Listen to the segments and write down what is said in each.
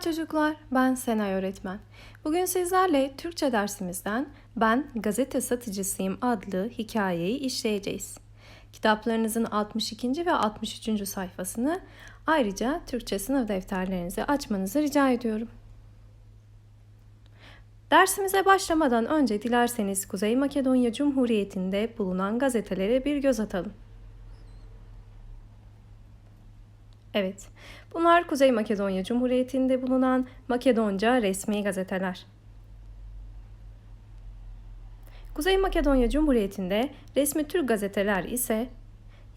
Çocuklar, ben Senay öğretmen. Bugün sizlerle Türkçe dersimizden Ben Gazete Satıcısıyım adlı hikayeyi işleyeceğiz. Kitaplarınızın 62. ve 63. sayfasını ayrıca Türkçe sınıf defterlerinizi açmanızı rica ediyorum. Dersimize başlamadan önce dilerseniz Kuzey Makedonya Cumhuriyeti'nde bulunan gazetelere bir göz atalım. Evet, bunlar Kuzey Makedonya Cumhuriyeti'nde bulunan Makedonca resmi gazeteler. Kuzey Makedonya Cumhuriyeti'nde resmi Türk gazeteler ise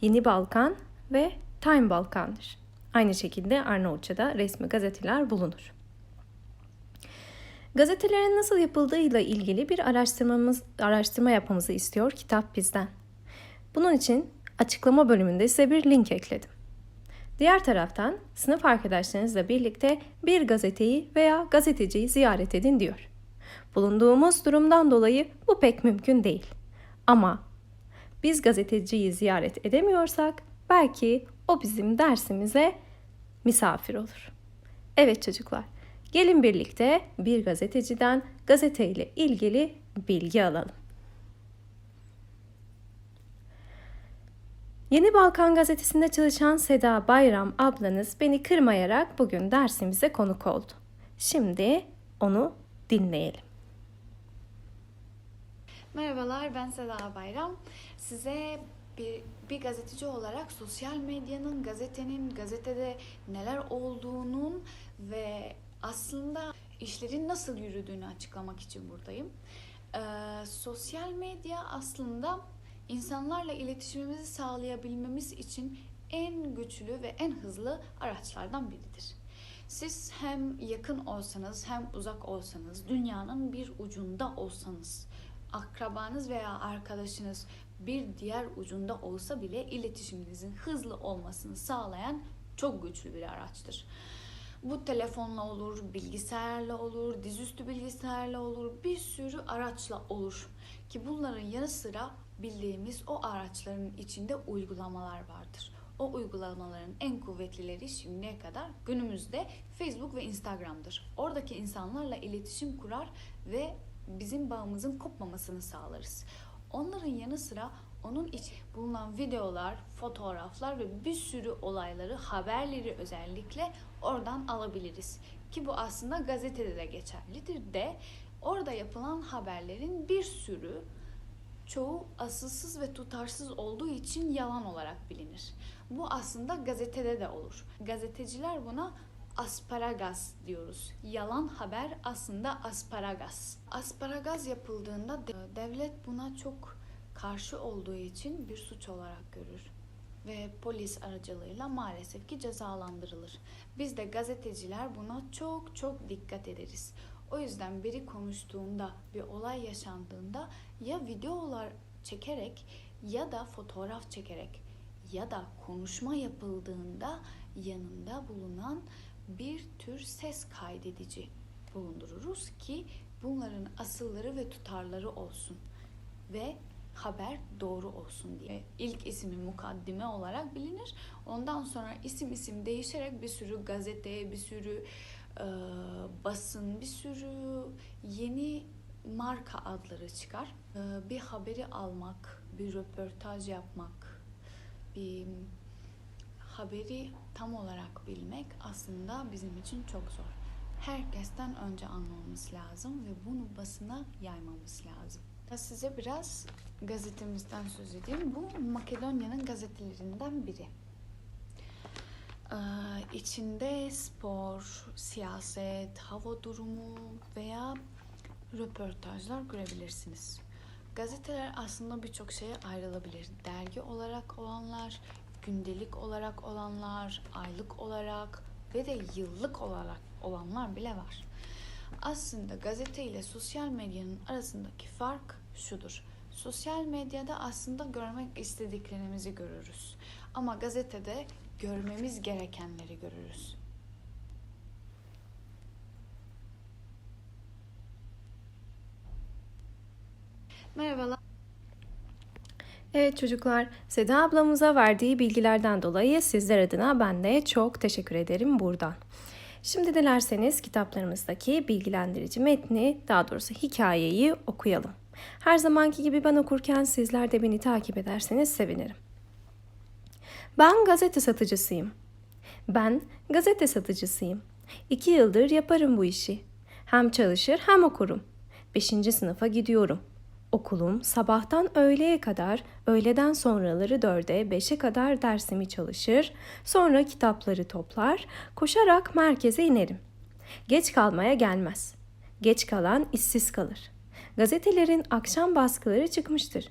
Yeni Balkan ve Time Balkan'dır. Aynı şekilde Arnavutça'da resmi gazeteler bulunur. Gazetelerin nasıl yapıldığıyla ilgili bir araştırmamız araştırma yapmamızı istiyor kitap bizden. Bunun için açıklama bölümünde size bir link ekledim. Diğer taraftan sınıf arkadaşlarınızla birlikte bir gazeteyi veya gazeteciyi ziyaret edin diyor. Bulunduğumuz durumdan dolayı bu pek mümkün değil. Ama biz gazeteciyi ziyaret edemiyorsak belki o bizim dersimize misafir olur. Evet çocuklar, gelin birlikte bir gazeteciden gazeteyle ilgili bilgi alalım. Yeni Balkan Gazetesi'nde çalışan Seda Bayram ablanız beni kırmayarak bugün dersimize konuk oldu. Şimdi onu dinleyelim. Merhabalar ben Seda Bayram. Size bir, bir gazeteci olarak sosyal medyanın, gazetenin, gazetede neler olduğunun ve aslında işlerin nasıl yürüdüğünü açıklamak için buradayım. Ee, sosyal medya aslında insanlarla iletişimimizi sağlayabilmemiz için en güçlü ve en hızlı araçlardan biridir. Siz hem yakın olsanız hem uzak olsanız, dünyanın bir ucunda olsanız, akrabanız veya arkadaşınız bir diğer ucunda olsa bile iletişiminizin hızlı olmasını sağlayan çok güçlü bir araçtır. Bu telefonla olur, bilgisayarla olur, dizüstü bilgisayarla olur, bir sürü araçla olur. Ki bunların yanı sıra bildiğimiz o araçların içinde uygulamalar vardır. O uygulamaların en kuvvetlileri şimdiye kadar günümüzde Facebook ve Instagram'dır. Oradaki insanlarla iletişim kurar ve bizim bağımızın kopmamasını sağlarız. Onların yanı sıra onun iç bulunan videolar, fotoğraflar ve bir sürü olayları, haberleri özellikle oradan alabiliriz. Ki bu aslında gazetede de geçerlidir de orada yapılan haberlerin bir sürü çoğu asılsız ve tutarsız olduğu için yalan olarak bilinir. Bu aslında gazetede de olur. Gazeteciler buna asparagas diyoruz. Yalan haber aslında asparagas. Asparagas yapıldığında devlet buna çok karşı olduğu için bir suç olarak görür ve polis aracılığıyla maalesef ki cezalandırılır. Biz de gazeteciler buna çok çok dikkat ederiz. O yüzden biri konuştuğunda, bir olay yaşandığında ya videolar çekerek ya da fotoğraf çekerek ya da konuşma yapıldığında yanında bulunan bir tür ses kaydedici bulundururuz ki bunların asılları ve tutarları olsun ve haber doğru olsun diye. İlk ismi mukaddime olarak bilinir. Ondan sonra isim isim değişerek bir sürü gazete, bir sürü e, basın, bir sürü yeni marka adları çıkar. E, bir haberi almak, bir röportaj yapmak, bir haberi tam olarak bilmek aslında bizim için çok zor. Herkesten önce anlamamız lazım ve bunu basına yaymamız lazım. Size biraz gazetemizden söz edeyim. Bu Makedonya'nın gazetelerinden biri. Ee, içinde spor, siyaset, hava durumu veya röportajlar görebilirsiniz. Gazeteler aslında birçok şeye ayrılabilir. Dergi olarak olanlar, gündelik olarak olanlar, aylık olarak ve de yıllık olarak olanlar bile var. Aslında gazete ile sosyal medyanın arasındaki fark şudur. Sosyal medyada aslında görmek istediklerimizi görürüz. Ama gazetede görmemiz gerekenleri görürüz. Merhabalar. Evet çocuklar, Seda ablamıza verdiği bilgilerden dolayı sizler adına ben de çok teşekkür ederim buradan. Şimdi dilerseniz kitaplarımızdaki bilgilendirici metni, daha doğrusu hikayeyi okuyalım. Her zamanki gibi ben okurken sizler de beni takip ederseniz sevinirim. Ben gazete satıcısıyım. Ben gazete satıcısıyım. İki yıldır yaparım bu işi. Hem çalışır hem okurum. Beşinci sınıfa gidiyorum. Okulum sabahtan öğleye kadar, öğleden sonraları dörde, beşe kadar dersimi çalışır, sonra kitapları toplar, koşarak merkeze inerim. Geç kalmaya gelmez. Geç kalan işsiz kalır. Gazetelerin akşam baskıları çıkmıştır.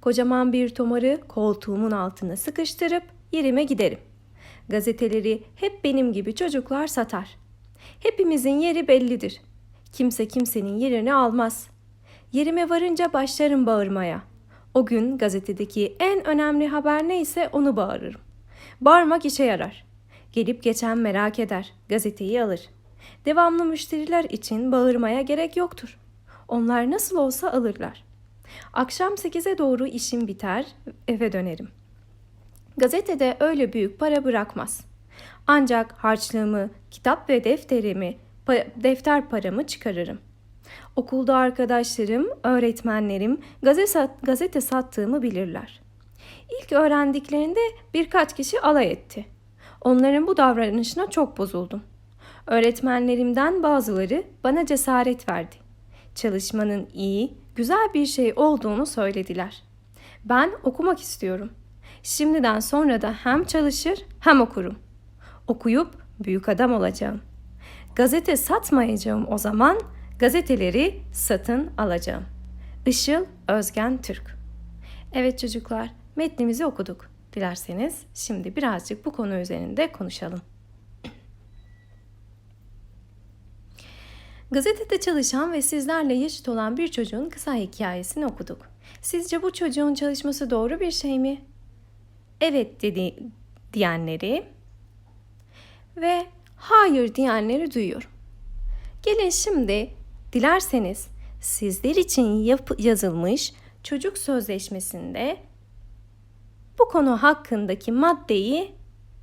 Kocaman bir tomarı koltuğumun altına sıkıştırıp yerime giderim. Gazeteleri hep benim gibi çocuklar satar. Hepimizin yeri bellidir. Kimse kimsenin yerini almaz. Yerime varınca başlarım bağırmaya. O gün gazetedeki en önemli haber neyse onu bağırırım. Bağırmak işe yarar. Gelip geçen merak eder, gazeteyi alır. Devamlı müşteriler için bağırmaya gerek yoktur. Onlar nasıl olsa alırlar. Akşam 8'e doğru işim biter, eve dönerim. Gazetede öyle büyük para bırakmaz. Ancak harçlığımı, kitap ve defterimi, pa- defter paramı çıkarırım. Okulda arkadaşlarım, öğretmenlerim gazete, sat- gazete sattığımı bilirler. İlk öğrendiklerinde birkaç kişi alay etti. Onların bu davranışına çok bozuldum. Öğretmenlerimden bazıları bana cesaret verdi. Çalışmanın iyi, güzel bir şey olduğunu söylediler. Ben okumak istiyorum. Şimdiden sonra da hem çalışır hem okurum. Okuyup büyük adam olacağım. Gazete satmayacağım o zaman, gazeteleri satın alacağım. Işıl Özgen Türk. Evet çocuklar, metnimizi okuduk. Dilerseniz şimdi birazcık bu konu üzerinde konuşalım. Gazetede çalışan ve sizlerle yaşıt olan bir çocuğun kısa hikayesini okuduk. Sizce bu çocuğun çalışması doğru bir şey mi? Evet dedi diyenleri ve hayır diyenleri duyuyorum. Gelin şimdi dilerseniz sizler için yap- yazılmış çocuk sözleşmesinde bu konu hakkındaki maddeyi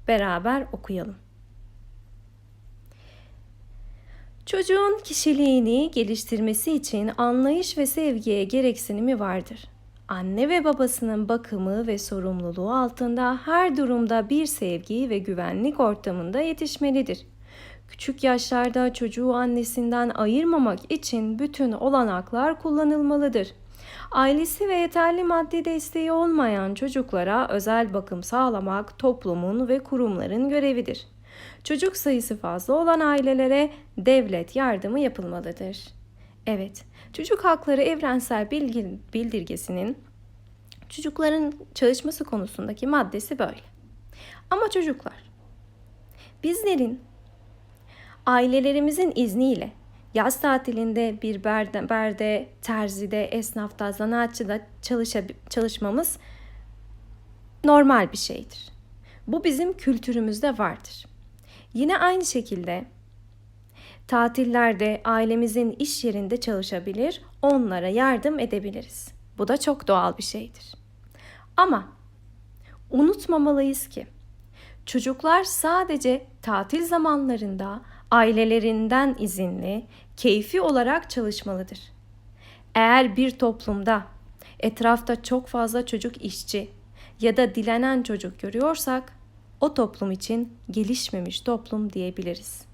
beraber okuyalım. Çocuğun kişiliğini geliştirmesi için anlayış ve sevgiye gereksinimi vardır. Anne ve babasının bakımı ve sorumluluğu altında her durumda bir sevgi ve güvenlik ortamında yetişmelidir. Küçük yaşlarda çocuğu annesinden ayırmamak için bütün olanaklar kullanılmalıdır. Ailesi ve yeterli maddi desteği olmayan çocuklara özel bakım sağlamak toplumun ve kurumların görevidir. Çocuk sayısı fazla olan ailelere devlet yardımı yapılmalıdır. Evet, çocuk hakları evrensel bildirgesinin çocukların çalışması konusundaki maddesi böyle. Ama çocuklar, bizlerin ailelerimizin izniyle yaz tatilinde bir berde, berde terzide, esnafta, zanaatçıda çalışa, çalışmamız normal bir şeydir. Bu bizim kültürümüzde vardır. Yine aynı şekilde tatillerde ailemizin iş yerinde çalışabilir, onlara yardım edebiliriz. Bu da çok doğal bir şeydir. Ama unutmamalıyız ki çocuklar sadece tatil zamanlarında ailelerinden izinli, keyfi olarak çalışmalıdır. Eğer bir toplumda etrafta çok fazla çocuk işçi ya da dilenen çocuk görüyorsak o toplum için gelişmemiş toplum diyebiliriz.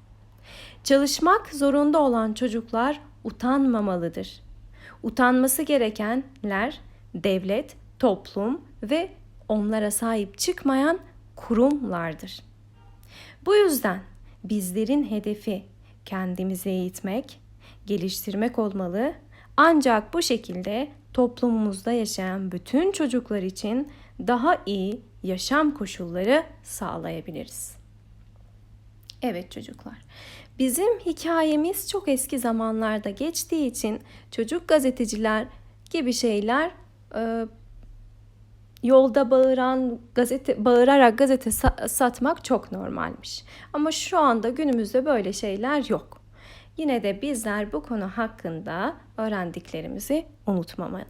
Çalışmak zorunda olan çocuklar utanmamalıdır. Utanması gerekenler devlet, toplum ve onlara sahip çıkmayan kurumlardır. Bu yüzden bizlerin hedefi kendimizi eğitmek, geliştirmek olmalı. Ancak bu şekilde toplumumuzda yaşayan bütün çocuklar için daha iyi yaşam koşulları sağlayabiliriz. Evet çocuklar. Bizim hikayemiz çok eski zamanlarda geçtiği için çocuk gazeteciler gibi şeyler e, yolda bağıran gazete bağırarak gazete sa- satmak çok normalmiş. Ama şu anda günümüzde böyle şeyler yok. Yine de bizler bu konu hakkında öğrendiklerimizi unutmamalı.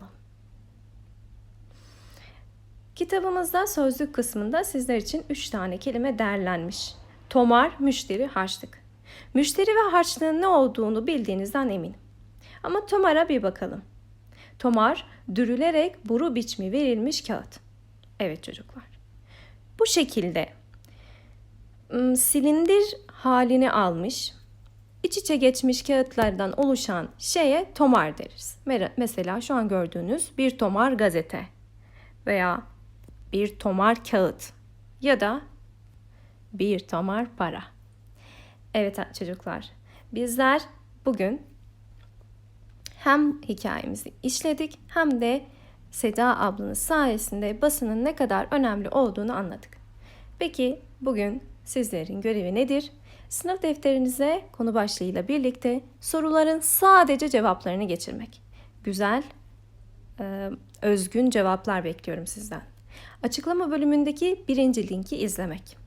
Kitabımızda sözlük kısmında sizler için 3 tane kelime derlenmiş. Tomar, müşteri, harçlık. Müşteri ve harçlığın ne olduğunu bildiğinizden eminim. Ama Tomar'a bir bakalım. Tomar dürülerek boru biçimi verilmiş kağıt. Evet çocuklar. Bu şekilde silindir halini almış, iç içe geçmiş kağıtlardan oluşan şeye tomar deriz. Mesela şu an gördüğünüz bir tomar gazete veya bir tomar kağıt ya da bir tomar para. Evet çocuklar, bizler bugün hem hikayemizi işledik hem de Seda ablanın sayesinde basının ne kadar önemli olduğunu anladık. Peki bugün sizlerin görevi nedir? Sınıf defterinize konu başlığıyla birlikte soruların sadece cevaplarını geçirmek. Güzel, e, özgün cevaplar bekliyorum sizden. Açıklama bölümündeki birinci linki izlemek.